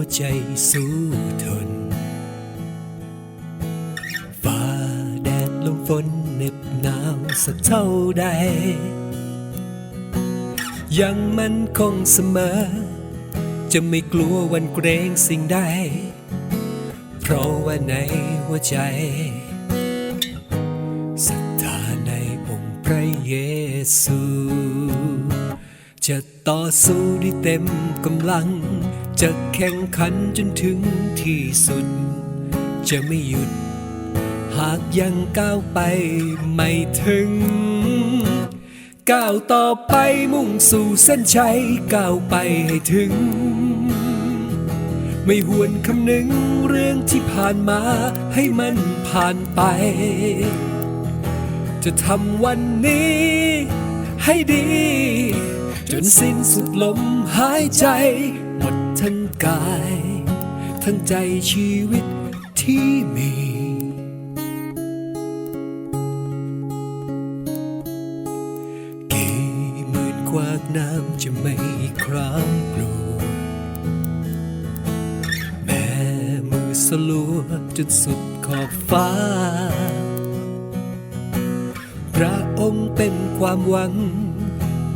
ัวใจสู้ทนฟ้าแดดลมฝนเหน็บหนาวสักเท่าใด ยังมันคงเสมอ จะไม่กลัววันเกรงสิ่งใด เพราะว่าในหัวใจศรัทธาในองค์พระเยซู จะต่อสู้ด้วยเต็มกำลัง จะแข่งขันจนถึงที่สุด จะไม่หยุด หากยังก้าวไปไม่ถึง ก้าวต่อไปมุ่งสู่เส้นชัยก้าวไปให้ถึง ไม่หวนคำนึงเรื่องที่ผ่านมาให้มันผ่านไป จะทำวันนี้ให้ดี จนสิ้นสุดลมหายใจ ทั้งกาย ทั้งใจชีวิตที่มี กี่หมื่นกวากน้ำจะไม่ครามกลัว แม่มือสลัวจนสุดขอบฟ้า พระองค์เป็นความหวัง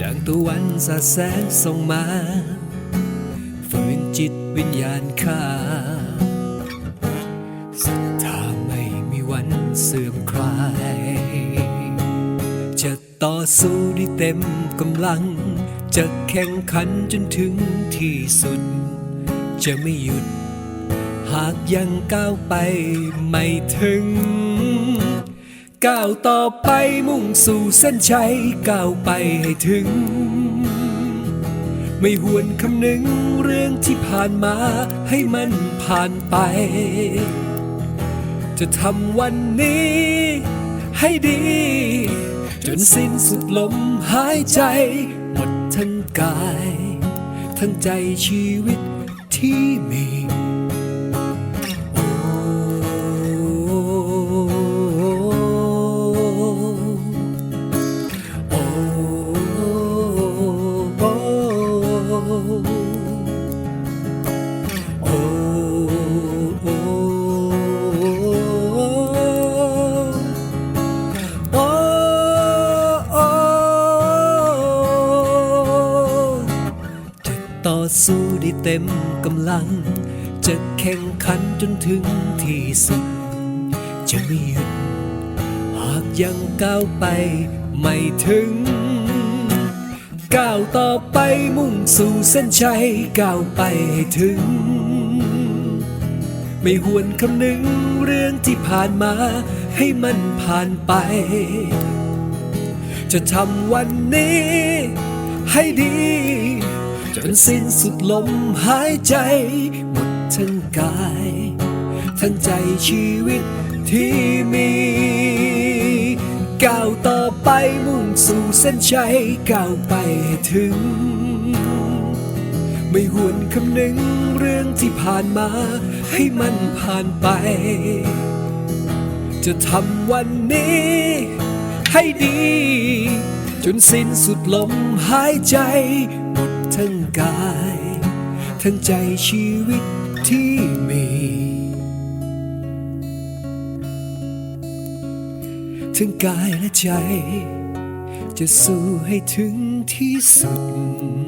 ดังตะวันสาแสงส่งมา วิญญาณข้าศรัทธาไม่มีวันเสื่อมคลาย จะต่อสู้ด้เต็มกำลัง จะแข่งขันจนถึงที่สุด จะไม่หยุด หากยังก้าวไปไม่ถึง ก้าวต่อไปมุ่งสู่เส้นชัยก้าวไปให้ถึง ไม่หวนคำนึงเรื่องที่ผ่านมาให้มันผ่านไป จะทำวันนี้ให้ดี จนสิ้นสุดลมหายใจ หมดทั้งกาย ทั้งใจชีวิตที่มี ได้เต็มกำลัง จะแข่งขันจนถึงที่สุด จะไม่หยุด หากยังก้าวไปไม่ถึง ก้าวต่อไปมุ่งสู่เส้นชัยก้าวไปให้ถึง ไม่หวนคำนึงเรื่องที่ผ่านมาให้มันผ่านไป จะทำวันนี้ให้ดี จนสิ้นสุดลมหายใจ หมดทั้งกาย ทั้งใจชีวิตที่มีก้าวต่อไปมุ่งสู่เส้นชัยก้าวไปให้ถึง ไม่หวนคำนึงเรื่องที่ผ่านมา ให้มันผ่านไป จะทำวันนี้ ให้ดี จนสิ้นสุดลมหายใจ ทั้งกาย ทั้งใจชีวิตที่มี ทั้งกายและใจ จะสู้ให้ถึงที่สุด